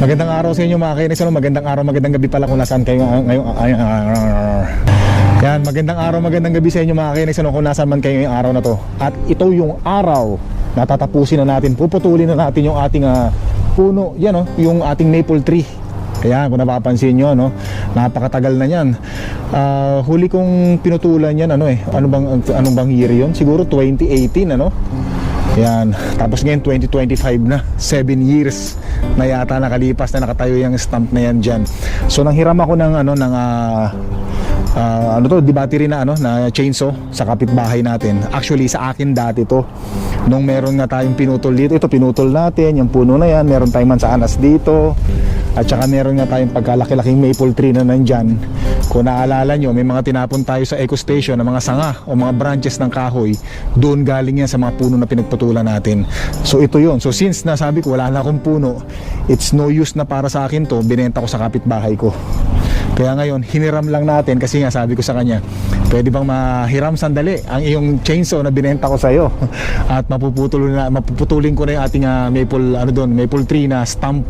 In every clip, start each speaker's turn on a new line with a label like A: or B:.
A: Magandang araw sa inyo mga kainis. Ano, magandang araw, magandang gabi pala kung nasaan kayo ng- ngayong ay, Yan, magandang araw, magandang gabi sa inyo mga kainis. Ano, kung nasaan man kayo ngayong araw na to. At ito yung araw na tatapusin na natin. Puputulin na natin yung ating ah, puno. Yan oh, yung ating maple tree. Kaya kung napapansin nyo, no, napakatagal na yan. Ah, huli kong pinutulan yan, ano eh, ano bang, anong bang year yun? Siguro 2018, ano? Yan. Tapos ngayon 2025 na. 7 years na yata nakalipas na nakatayo yung stamp na yan dyan. So nanghiram ako ng ano ng ah, ah, ano to, di battery na ano na chainsaw sa kapitbahay natin. Actually sa akin dati to. Nung meron nga tayong pinutol dito, ito pinutol natin, yung puno na yan, meron tayong mansanas dito. At saka meron nga tayong pagkalaki-laking maple tree na nandyan. Kung naalala nyo, may mga tinapon tayo sa eco station na mga sanga o mga branches ng kahoy. Doon galing yan sa mga puno na pinagputulan natin. So ito yon So since nasabi ko wala na akong puno, it's no use na para sa akin to, binenta ko sa kapitbahay ko. Kaya ngayon, hiniram lang natin kasi nga sabi ko sa kanya, pwede bang mahiram sandali ang iyong chainsaw na binenta ko sa iyo at mapuputulin na mapuputulin ko na yung ating ah, maple ano doon, maple tree na stump.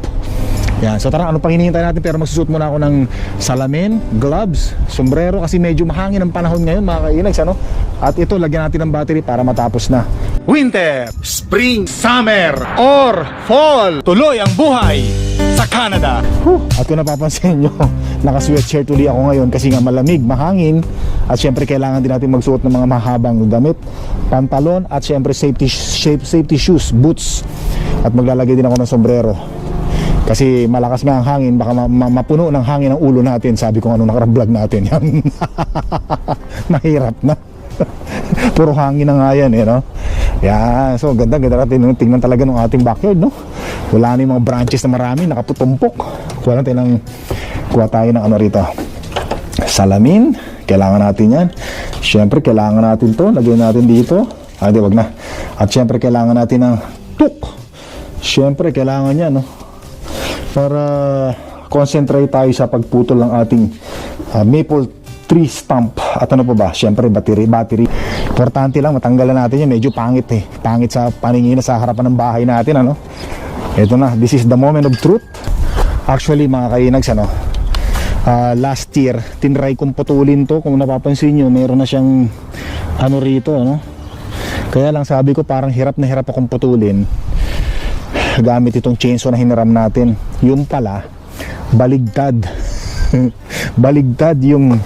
A: Yan. So tara, ano pang hinihintay natin pero magsusuot muna ako ng salamin, gloves, sombrero kasi medyo mahangin ang panahon ngayon mga kainags ano. At ito, lagyan natin ng battery para matapos na. Winter, Spring, Summer, or Fall. Tuloy ang buhay sa Canada. Whew. At kung napapansin nyo, naka-sweatshirt uli ako ngayon kasi nga malamig, mahangin. At syempre kailangan din natin magsuot ng mga mahabang damit, pantalon at syempre safety, safety shoes, boots. At maglalagay din ako ng sombrero. Kasi malakas nga ang hangin, baka ma- ma- mapuno ng hangin ang ulo natin. Sabi ko ano nakarang vlog natin yan. Mahirap na. Puro hangin na nga yan eh, no? Yan, so ganda, ganda natin tingnan talaga ng ating backyard, no? Wala na yung mga branches na marami, nakaputumpok. Kuha natin ng, kuha tayo ng ano rito. Salamin, kailangan natin yan. Siyempre, kailangan natin to, lagyan natin dito. Ah, di, wag na. At siyempre, kailangan natin ng tuk. Siyempre, kailangan yan, no? Para concentrate tayo sa pagputol ng ating ah, maple tree stump. At ano pa ba? Syempre battery battery. Importante lang matanggalan natin yan medyo pangit eh. Pangit sa paningin sa harapan ng bahay natin ano? Ito na. This is the moment of truth. Actually mga kainags ano? Ah, last year tinry kong putulin to. Kung napapansin nyo meron na siyang ano rito ano? Kaya lang sabi ko parang hirap na hirap akong putulin gamit itong chainsaw na hiniram natin. Yung pala baligtad. Baligtad yung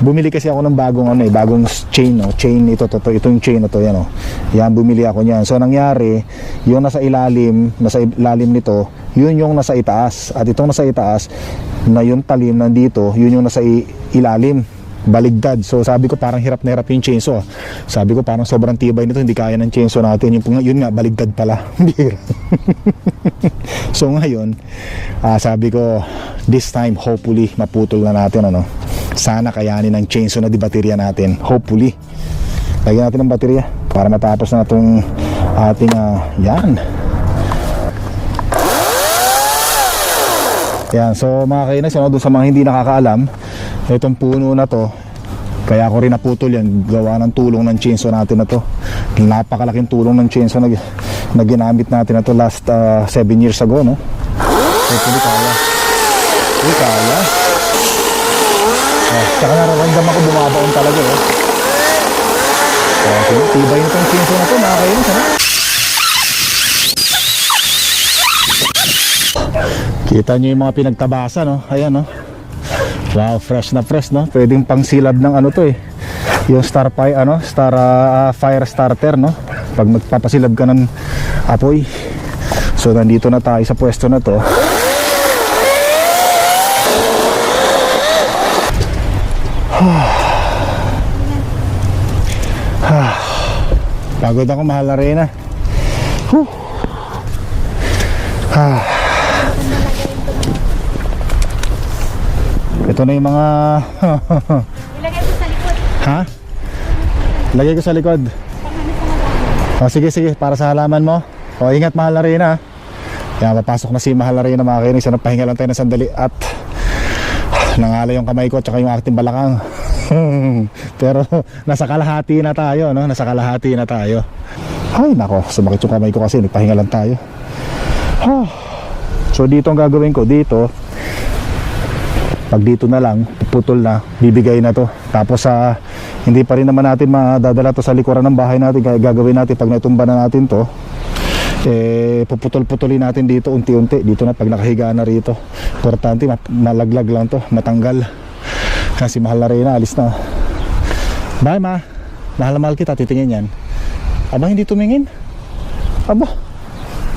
A: bumili kasi ako ng bagong ano eh bagong chain no? Chain ito to, to itong chain na to yan oh yan bumili ako niyan. So nangyari yung nasa ilalim nasa ilalim nito yun yung nasa itaas. At itong nasa itaas na yung talim nandito yun yung nasa ilalim baligtad. So sabi ko parang hirap na hirap yung chainsaw. Sabi ko parang sobrang tibay nito, hindi kaya ng chainsaw natin. Yung, yun nga, baligtad pala. So ngayon, ah, sabi ko, this time, hopefully, maputol na natin. Ano? Sana kayanin ng chainsaw na di baterya natin. Hopefully. Lagyan natin ng baterya para matapos na itong ating, ah, yan. Yan, so mga kainas, ano, doon sa mga hindi nakakaalam, itong puno na to, kaya ako rin naputol yan, gawa ng tulong ng chainsaw natin na to. Napakalaking tulong ng chainsaw na, na ginamit natin na to last 7 years ago, no? Hopefully kaya. Hopefully kaya. Oh, tsaka nararamdaman ko bumabaon talaga, eh. Oh, sige, tibay nitong chainsaw na to, mga kainas, ano? Kita nyo yung mga pinagtabasa, no? Ayan, no? Wow, fresh na fresh, no? Pwedeng pang silab ng ano to eh. Yung star fire, ano? Star ah, fire starter, no? Pag magpapasilab ka ng apoy. So, nandito na tayo sa pwesto na to. Pagod ako, mahal na rin na. Whew. Ito na yung mga
B: Ilagay mo sa likod.
A: Ha? Lagay ko sa likod. O sige sige, para sa halaman mo. O ingat mahal na rin ha. Yan, papasok na si mahal na rin na mga kinig. Sana pahinga lang tayo ng sandali at nangala yung kamay ko at saka yung aking balakang. Pero nasa kalahati na tayo, no? Nasa kalahati na tayo. Ay nako, sumakit yung kamay ko kasi nagpahinga lang tayo. So So dito ang gagawin ko, dito, pag dito na lang, putol na, bibigay na to. Tapos sa hindi pa rin naman natin madadala to sa likuran ng bahay natin, kaya gagawin natin pag natumba na natin to, eh puputol-putulin natin dito unti-unti. Dito na pag nakahiga na rito. Importante ma- malaglag lang to matanggal. Kasi mahal na rin alis na. Bye ma. Mahal mahal kita titingin yan. Aba hindi tumingin. Aba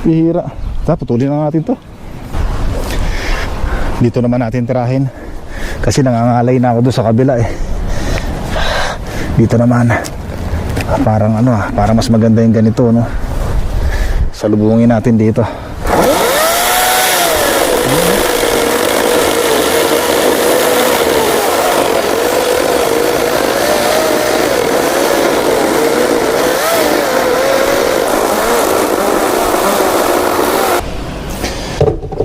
A: bihira. Tara, putulin na natin to. Dito naman natin tirahin kasi nangangalay na ako doon sa kabila eh. Dito naman. Parang ano ah parang mas maganda yung ganito no? Salubungin natin dito.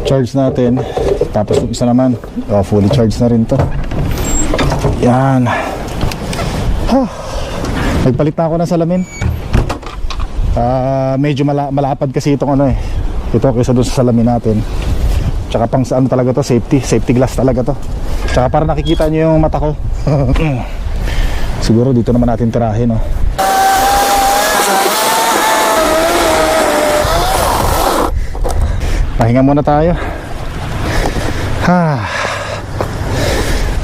A: Charge natin tapos yung isa naman oh, fully charged na rin to yan ha nagpalit na ako ng salamin Ah, medyo mala- malapad kasi itong ano eh. Ito kaysa doon sa salamin natin. Tsaka pang sa ano talaga to, safety, safety glass talaga to. Tsaka para nakikita niyo yung mata ko. Siguro dito naman natin tirahin, oh. Pahinga muna tayo. Ha.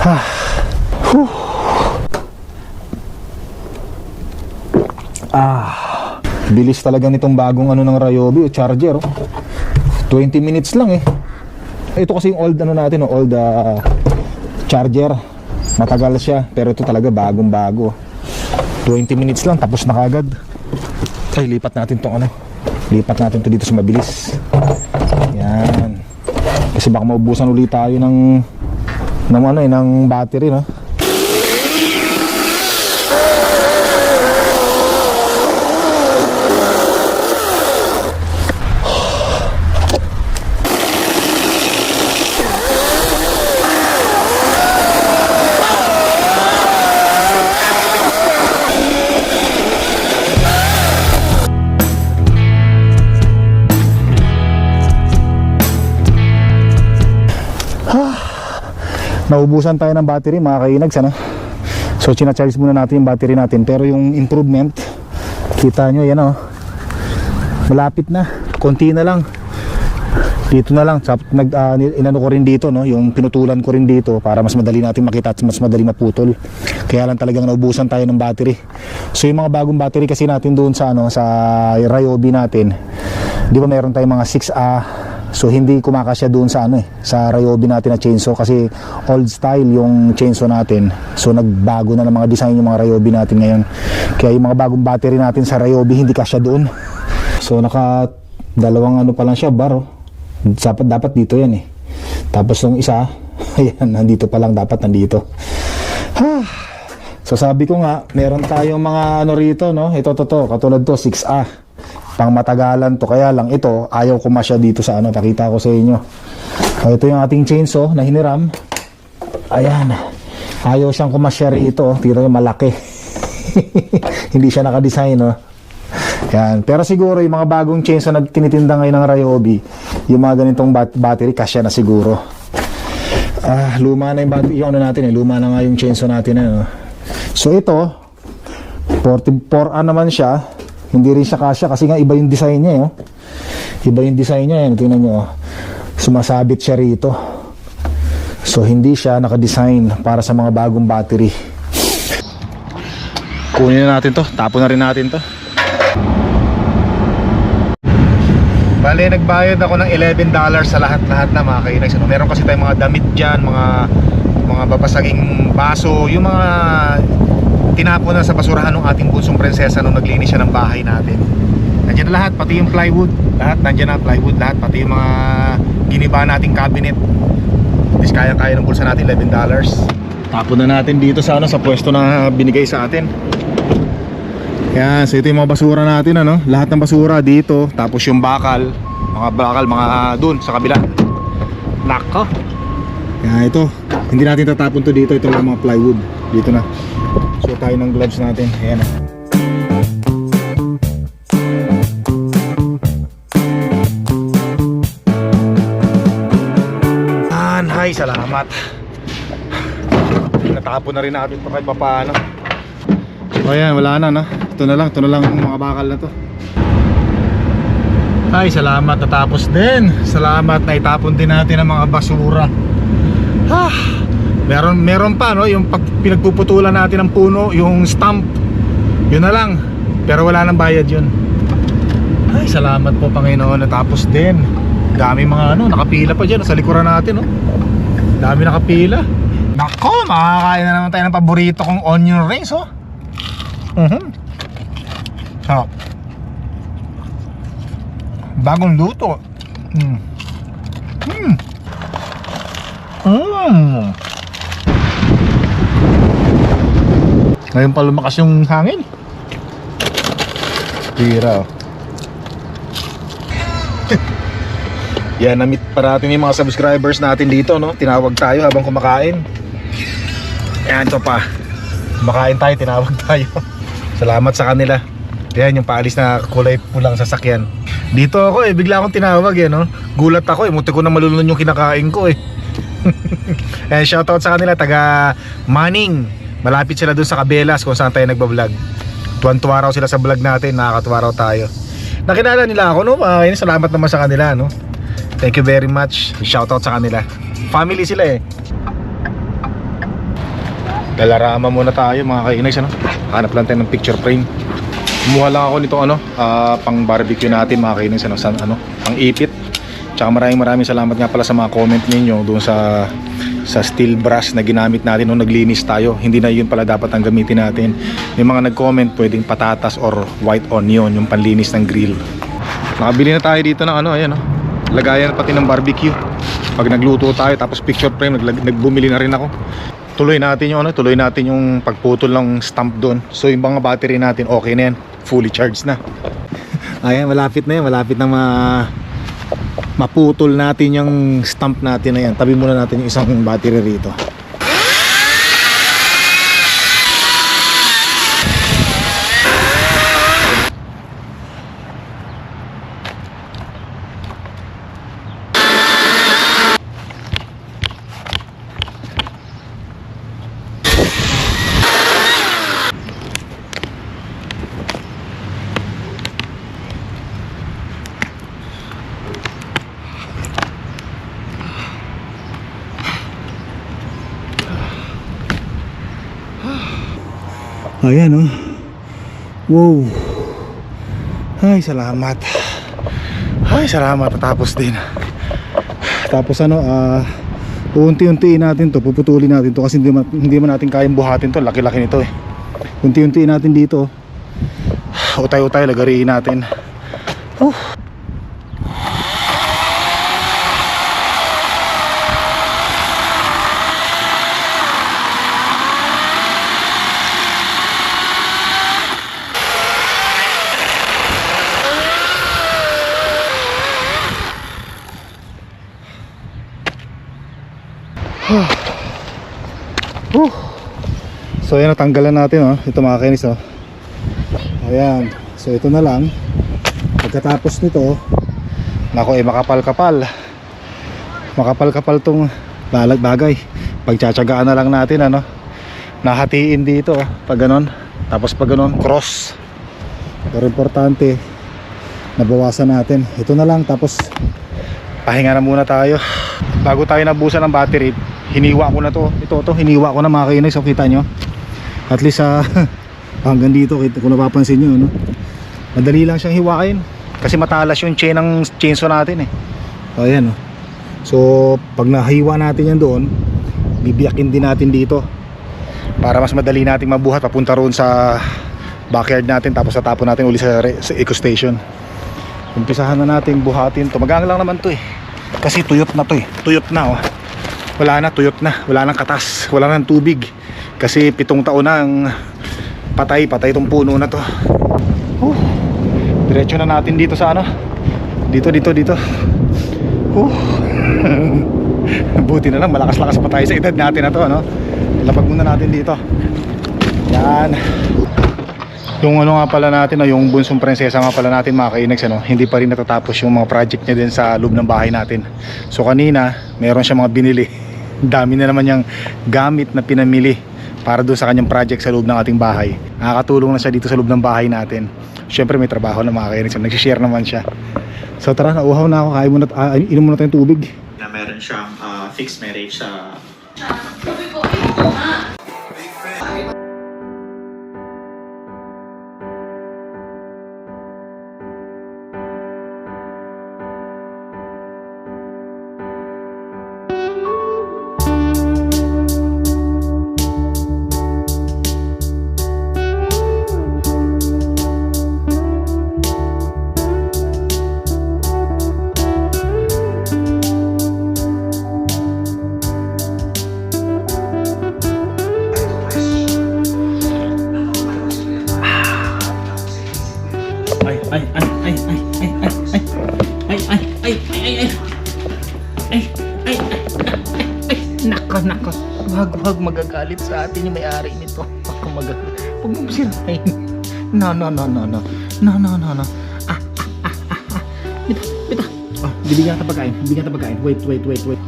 A: Ha. Huh. Ah. Bilis talaga nitong bagong ano ng Ryobi o charger. Oh. 20 minutes lang eh. Ito kasi yung old ano natin, oh, old ah, charger. Matagal siya, pero ito talaga bagong bago. 20 minutes lang tapos na kagad. Ay, lipat natin tong ano. Lipat natin to dito sa mabilis. Kasi baka maubusan ulit tayo ng ng ano eh, ng battery, no? Naubusan tayo ng battery mga kainags ano? so charge muna natin yung battery natin. Pero yung improvement kita nyo yan oh. Malapit na. Konti na lang. Dito na lang. Sap- nag, ni- inano ko rin dito no yung pinutulan ko rin dito para mas madali natin makita at mas madali maputol. Kaya lang talagang naubusan tayo ng battery. So yung mga bagong battery kasi natin doon sa ano sa Ryobi natin di ba meron tayong mga 6A So hindi kumakasya doon sa ano eh, sa Ryobi natin na chainsaw kasi old style yung chainsaw natin. So nagbago na ng mga design yung mga Ryobi natin ngayon. Kaya yung mga bagong battery natin sa Ryobi hindi kasya doon. So naka dalawang ano pa lang siya bar. oh. Dapat dapat dito yan eh. Tapos yung isa, ayan, nandito pa lang dapat nandito. Ha. So sabi ko nga, meron tayong mga ano rito, no? Ito to to, katulad to 6A pang matagalan to kaya lang ito ayaw ko masya dito sa ano pakita ko sa inyo o, ito yung ating chainsaw na hiniram ayan ayaw siyang kumasya rito tira yung malaki hindi siya nakadesign no yan. Pero siguro yung mga bagong chainsaw na tinitinda ngayon ng Ryobi, yung mga ganitong bat- battery, kasya na siguro. Ah, luma na yung battery, yung ano natin eh, luma na nga yung chainsaw natin eh. no? So ito, 44A naman siya, hindi rin siya kasya kasi nga iba yung design niya eh. oh. Iba yung design niya, yan. tingnan nyo. oh. Sumasabit siya rito. So hindi siya naka-design para sa mga bagong battery. Kunin na natin to, tapon na rin natin to. Bale, nagbayad ako ng 11 dollars sa lahat-lahat na mga kainags. Ano, meron kasi tayong mga damit dyan, mga mga babasaging baso, yung mga tinapon na sa basurahan ng ating bunsong prinsesa nung naglinis siya ng bahay natin. Nandiyan na lahat, pati yung plywood. Lahat, nandiyan na plywood, lahat, pati yung mga giniba nating cabinet. At least kaya-kaya ng bulsa natin, 11 dollars. Tapon na natin dito sa ano sa pwesto na binigay sa atin. Yan, so ito yung mga basura natin ano. Lahat ng basura dito, tapos yung bakal, mga bakal mga doon sa kabila. Nako. Yan ito. Hindi natin tatapon to dito, ito lang mga plywood. Dito na. So tayo ng gloves natin. Ayan. oh. Ay, salamat. Natapon na rin natin ito kahit papaano. O yan, wala na, no? Ito na lang, ito na lang mga bakal na to. Ay, salamat, natapos din. Salamat, naitapon din natin ang mga basura. Ah, meron, meron pa, no? Yung pag pinagpuputulan natin ng puno, yung stump. Yun na lang. Pero wala nang bayad yun. Ay, salamat po Panginoon, natapos din. Dami mga ano, nakapila pa dyan sa likuran natin, no? Dami nakapila. Nako, makakain na naman tayo ng paborito kong onion rings, oh. Mhm. Sarap. Bagong luto. Mm. Mm. Mm. Ngayon pa lumakas yung hangin. Tira, oh. Yan, na-meet pa natin yung mga subscribers natin dito, no? Tinawag tayo habang kumakain. Yan, ito pa. Kumakain tayo, tinawag tayo. Salamat sa kanila. Yan, yung paalis na kulay pulang sasakyan. Dito ako eh, bigla akong tinawag eh, no? Gulat ako eh, muti ko na malulunod yung kinakain ko eh. eh, shoutout sa kanila, taga Manning. Malapit sila dun sa Cabelas kung saan tayo nagbablog. Tuwan-tuwa raw sila sa vlog natin, nakakatuwa raw tayo. Nakilala nila ako, no? Uh, salamat naman sa kanila, no? Thank you very much. Shoutout sa kanila. Family sila eh. Dalarama muna tayo mga kainags ano. Hanap lang tayo ng picture frame. Kumuha lang ako nito ano, ah, pang barbecue natin mga kainags ano, san, ano, pang ipit. Tsaka maraming maraming salamat nga pala sa mga comment ninyo doon sa sa steel brush na ginamit natin nung naglinis tayo. Hindi na yun pala dapat ang gamitin natin. Yung mga nag-comment pwedeng patatas or white onion yung panlinis ng grill. Nakabili na tayo dito ng ano, ayan oh. Lagayan pati ng barbecue. Pag nagluto tayo tapos picture frame, nagbumili na rin ako. Tuloy natin yung ano, tuloy natin yung pagputol ng stump doon. So yung mga battery natin okay na yan, fully charged na. Ayan, malapit na yan, malapit na ma maputol natin yung stump natin na yan. Tabi muna natin yung isang battery rito. Ayan oh. Wow. Ay, salamat. Ay, salamat. Tapos din. Tapos ano, ah, unti-untiin natin to, puputulin natin to kasi hindi man, hindi man natin kayang buhatin to. Laki-laki nito eh. Unti-untiin natin dito. Utay-utay, lagariin natin. Oh. So ayan, natanggalan natin oh. Ito mga kainis oh. Ayan. So ito na lang. Pagkatapos nito, nako eh makapal-kapal. Makapal-kapal tong balag bagay. Pagtsatsagaan na lang natin ano. Nahatiin dito oh, pag ganon. Tapos pag ganon, cross. Pero importante, nabawasan natin. Ito na lang tapos pahinga na muna tayo. Bago tayo nabusan ng battery, hiniwa ko na to ito to hiniwa ko na mga kainay so kita nyo at least sa hanggang dito kung napapansin nyo no? madali lang siyang hiwain. Kasi matalas yung chain ng chainsaw natin eh. So ayan oh. so pag nahiwa natin yan doon bibiyakin din natin dito. Para mas madali nating mabuhat papunta roon sa backyard natin tapos tatapon natin uli sa, sa eco station. Umpisahan na natin buhatin to. Magang lang naman to eh. Kasi tuyot na to eh. Tuyot na oh. Wala na tuyot na. Wala nang katas. Wala nang tubig kasi pitong taon na ang patay patay itong puno na to. Uh, diretso na natin dito sa ano? Dito dito dito. Uh, buti na lang malakas lakas pa tayo sa edad natin na to no? lapag muna natin dito. Yan. Yung ano nga pala natin, no, yung bunsong prinsesa nga pala natin mga kainags, ano, hindi pa rin natatapos yung mga project niya din sa loob ng bahay natin. So kanina, meron siya mga binili. Dami na naman niyang gamit na pinamili para doon sa kanyang project sa loob ng ating bahay. Nakakatulong na siya dito sa loob ng bahay natin. Siyempre may trabaho na mga kainis. Nagsishare naman siya. So tara, nauhaw na ako. Kain muna, ah, inom muna tayong tubig.
C: na meron siyang ah, fixed marriage sa
D: ay, Huwag magagalit sa atin yung may-ari nito. Huwag kang magagalit. Huwag mong sirahin. No, no, no, no, no. No, no, no, no. Ah, ah, ah, ah. ah. Bita, bita. Oh, bibigyan natin pagkain. Bibigyan natin pagkain. Wait, wait, wait, wait.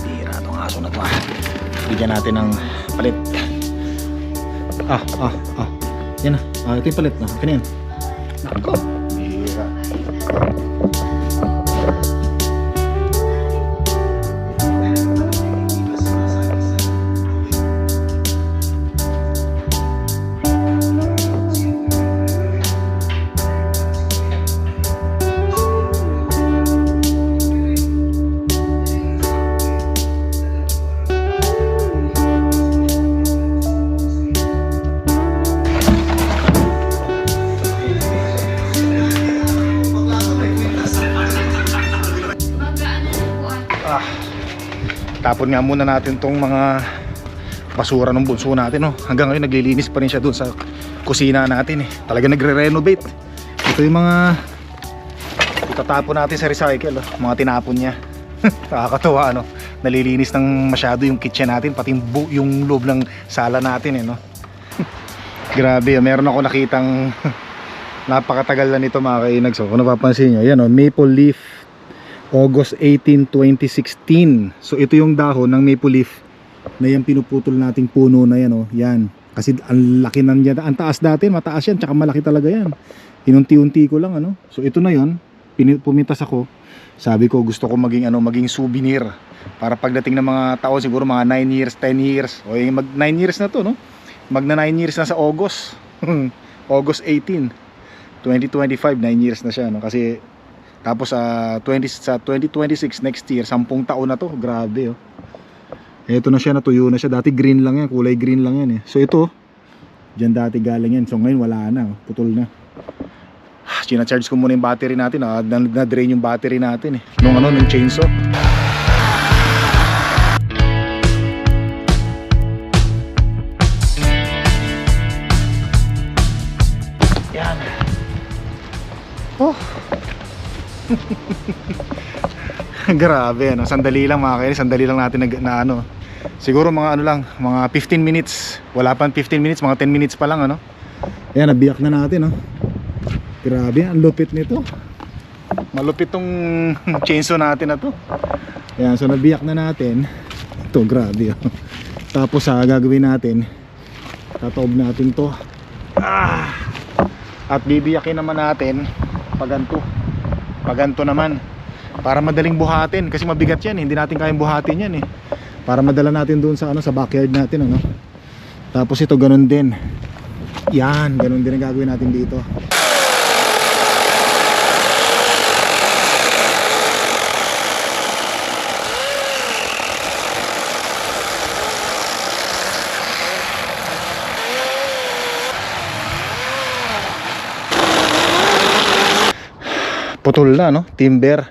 D: Tira itong aso na to ah. Bigyan natin ng palit. Ah, ah, ah. Yan na. Ah, ito yung palit na. Akin
A: yan. Nako. Tapon nga muna natin tong mga basura ng bunso natin. Oh. Hanggang ngayon naglilinis pa rin siya dun sa kusina natin. Eh. Talaga nagre-renovate. Ito yung mga itatapon natin sa recycle. Oh. Mga tinapon niya. Nakakatawa ano. Nalilinis ng masyado yung kitchen natin. Pati yung, yung loob ng sala natin. Eh, no? Grabe. ah. Meron ako nakitang napakatagal na nito mga kainag. So kung napapansin nyo. Yan oh, maple leaf August 18, 2016. So ito yung dahon ng maple leaf na yan pinuputol nating puno na yan oh. Yan. Kasi ang laki nan yan. Ang taas dati, mataas yan, tsaka malaki talaga yan. Inunti-unti ko lang ano. So ito na yon. Pumitas ako. Sabi ko gusto ko maging ano, maging souvenir para pagdating ng mga taon siguro mga 9 years, 10 years. O yung mag 9 years na to, no? Magna 9 years na sa August. August 18. 2025, 9 years na siya, no? Kasi tapos sa 20 sa 2026 next year, 10 taon na to. Grabe oh. Ito na siya, natuyo na siya. Dati green lang yan, kulay green lang yan eh. So ito, diyan dati galing yan. So ngayon wala na, oh. putol na. China-charge ko muna yung battery natin. Ah, na- na-drain yung battery natin eh. Nung ano, nung chainsaw. Grabe ano, sandali lang mga kainis, sandali lang natin nag, na ano. Siguro mga ano lang, mga 15 minutes. Wala pang 15 minutes, mga 10 minutes pa lang ano. Ayan, nabiyak na natin oh. Grabe, ang lupit nito. Malupit tong chainsaw natin na to. Ayan, so nabiyak na natin. Ito, grabe oh. Tapos sa gagawin natin, tataob natin to. Ah! At bibiyakin naman natin paganto. Paganto naman. Para madaling buhatin kasi mabigat 'yan, eh. hindi natin kayang buhatin 'yan eh. Para madala natin doon sa ano sa backyard natin ano. Tapos ito ganun din. Yan, ganun din ang gagawin natin dito. Putol na no? Timber.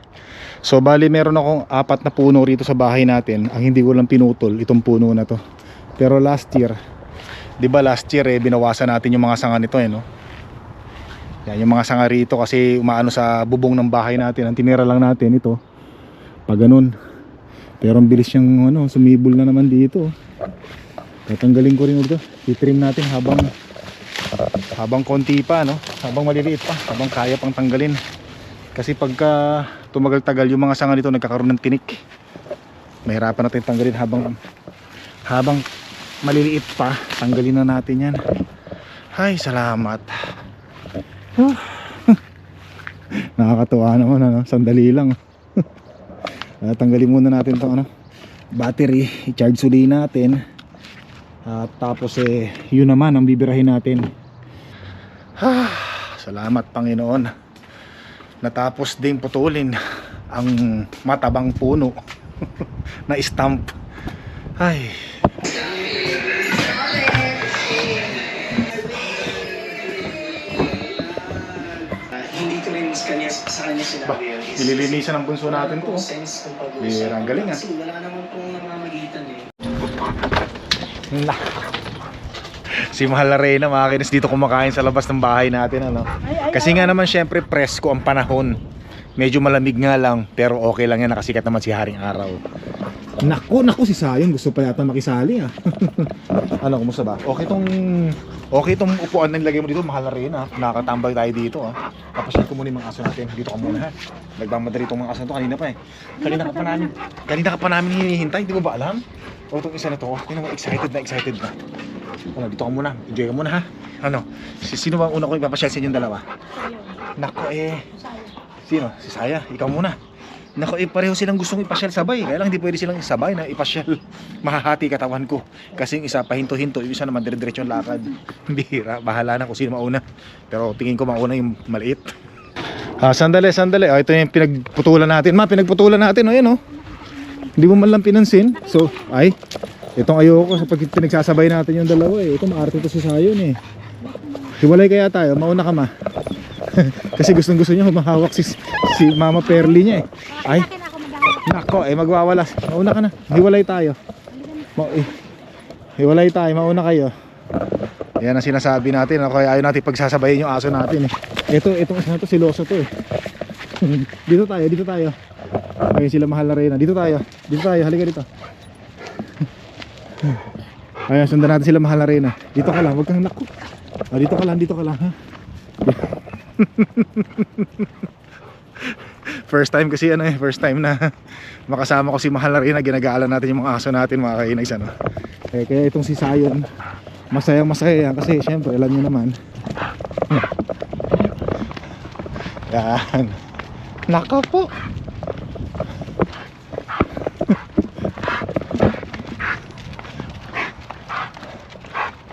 A: So bali meron akong apat na puno rito sa bahay natin. Ang hindi ko lang pinutol itong puno na to. Pero last year di ba last year eh binawasan natin yung mga sanga nito eh no? Yan yung mga sanga rito kasi umaano sa bubong ng bahay natin. Ang tinira lang natin ito. Pag ganun. Pero ang bilis yung ano sumibol na naman dito. Tatanggalin ko rin ito itrim natin habang habang konti pa no? Habang maliliit pa habang kaya pang tanggalin kasi pagka tumagal-tagal yung mga sanga nito nagkakaroon ng tinik Mahirapan natin tanggalin habang habang maliliit pa. Tanggalin na natin yan. Ay, salamat. Huh. Nakakatuwa naman ano, sandali lang. Ah, tanggalin muna natin 'tong ano, battery, i-charge uli natin. At tapos eh, yun naman ang bibirahin natin. Ah, salamat Panginoon. Natapos ding putulin ang matabang puno na stamp. Ay.
E: Is-
A: Nililinisan ang bunso natin to. Bihira, ang galing, ah.
E: Wala naman pong namamagitan eh.
A: Na. Si Mahal na Reyna mga kinis dito kumakain sa labas ng bahay natin ano. Kasi nga naman syempre presko ang panahon. Medyo malamig nga lang pero okay lang yan nakasikat naman si Haring Araw. Naku, naku si Sayon gusto pa yata makisali ah. ano, kumusta ba? Okay tong okay tong upuan na nilagay mo dito, Mahal na Reyna. Nakakatambay tayo dito ah. Papasyal ko muna yung mga aso natin. Dito ka muna ha. Nagmamadali tong mga aso to kanina pa eh. Kanina ka pa namin. Kanina ka pa namin hinihintay, di mo ba alam? O itong isa na to, tingnan mo excited na excited na. Ano, dito ka muna. Enjoy ka muna ha. Ano, si, sino ba una ko ipapasyal sa inyong dalawa? Nako eh. Sino? Si Saya. Ikaw muna. Nako eh, pareho silang gustong ipasyal sabay. Kaya lang hindi pwede silang sabay na ipasyal. Mahahati katawan ko. Kasi yung isa pahinto-hinto, yung isa naman dire-diretso lakad. Bihira. Bahala na kung sino mauna. Pero tingin ko mauna yung maliit. Ah, sandali, sandali. Oh, ito yung pinagputulan natin. Ma, pinagputulan natin. O, yan oh. Hindi mo man lang pinansin. So, ay, itong ayoko sa pag natin yung dalawa eh. Ito maarte to si Sayon eh. Hiwalay kaya tayo, mauna ka ma. Kasi gustong gusto niya humahawak si, si Mama Perly niya eh. Ay, nako eh magwawala. Mauna ka na. Hiwalay tayo. Ma eh, hiwalay tayo, mauna kayo. Yan ang sinasabi natin. Ako, ayaw natin pagsasabayin yung aso natin eh. Ito, itong isa na to, siloso to eh. dito tayo, dito tayo. Ayun sila mahal na reyna. Dito tayo. Dito tayo, halika dito. Ayun, sundan natin sila mahal na reyna. Dito ka lang, wag kang naku. Oh, dito ka lang, dito ka lang ha. first time kasi ano eh, first time na makasama ko si Mahal na Reyna, ginagala natin yung mga aso natin mga kainags ano. Eh, kaya itong si Sayon, masayang masaya yan kasi syempre alam niyo naman. Yan. Naka po.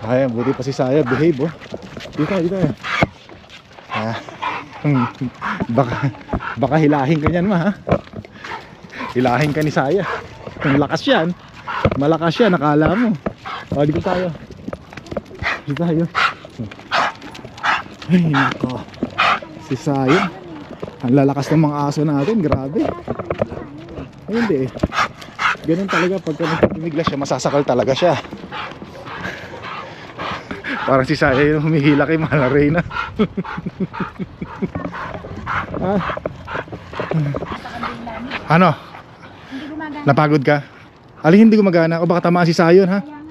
A: Ay, buti pa si Saya, behave oh. Dito, dito. Ah. baka baka hilahin ka niyan ma ha. Hilahin ka ni Saya. Ang lakas yan. Malakas yan, nakala mo. O, dito tayo. Dito tayo. Ay, nako. Si Saya. Ang lalakas ng mga aso natin, grabe. Ay, hindi eh. Ganun talaga pagka nagpipimiglas siya, masasakal talaga siya. Parang si Saya yung humihila kay Mahal na Reyna. ah. Ano? Napagod ka? Alin hindi gumagana? O baka tamaan si Sayon ha?
B: Muna.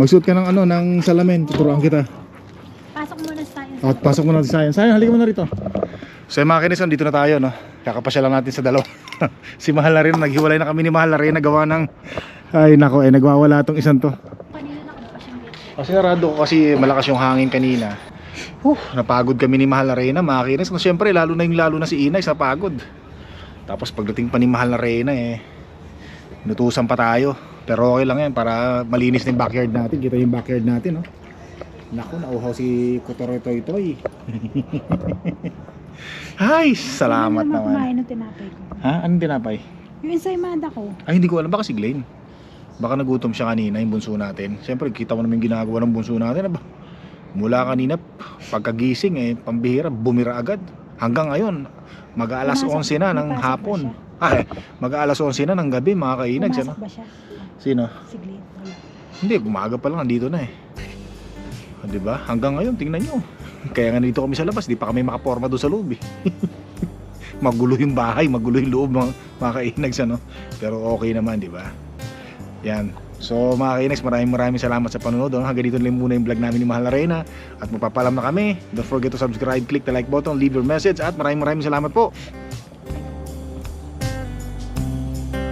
A: Magsuot ka ng ano, ng salamin. Tuturuan kita.
B: Pasok muna sa tayo.
A: At pasok mo na si Sayon. Sayon, halika mo na rito. So yung mga kinison, dito na tayo no. Kakapasya lang natin sa dalawa. si Mahal na rin, naghiwalay na kami ni Mahal na rin. Nagawa ng... Ay nako eh, nagwawala tong isang to.
B: Kanina nakita pa siyang dito.
A: Kasi narado ko kasi malakas yung hangin kanina. Huh, napagod kami ni Mahal na Reyna, mga kinis. Kung siyempre, lalo na yung lalo na si Inay sa pagod. Tapos pagdating pa ni Mahal na Reyna eh, nutusan pa tayo. Pero okay lang yan para malinis na yung backyard natin. Kita yung backyard natin, no? Naku, nauhaw si Kutoroy Toy Toy. Ay, salamat
B: Hindi naman
A: naman.
B: kumain ng tinapay ko.
A: Ha? Anong tinapay?
B: Yung ensaymada ko.
A: Ay, hindi ko alam. Baka si Glenn. Baka nagutom siya kanina, yung bunso natin. Siyempre, kita mo naman yung ginagawa ng bunso natin. Aba, mula kanina, pagkagising, eh, pambihira, bumira agad. Hanggang ngayon, mag-aalas
B: Pumasok-
A: 11 na ng
B: pumasok ba
A: hapon.
B: siya?
A: Ay, mag-aalas 11 na ng gabi, mga kainags. Ano?
B: Pumasok ba siya?
A: Sino?
B: Wala.
A: Hindi, gumaga pa lang, nandito na eh. O, di ba? Hanggang ngayon, tingnan nyo. Kaya nga dito kami sa labas, di pa kami makaporma doon sa loob eh. magulo yung bahay, magulo yung loob mga, mga kainags ano. Pero okay naman, di ba? Yan. So mga kainags, maraming maraming salamat sa panonood. No? Hanggang dito lang muna yung vlog namin ni Mahal Arena. At magpapalam na kami. Don't forget to subscribe, click the like button, leave your message. At maraming maraming salamat po.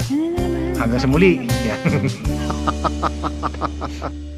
B: Ano na?
A: Hanggang sa muli. Yan.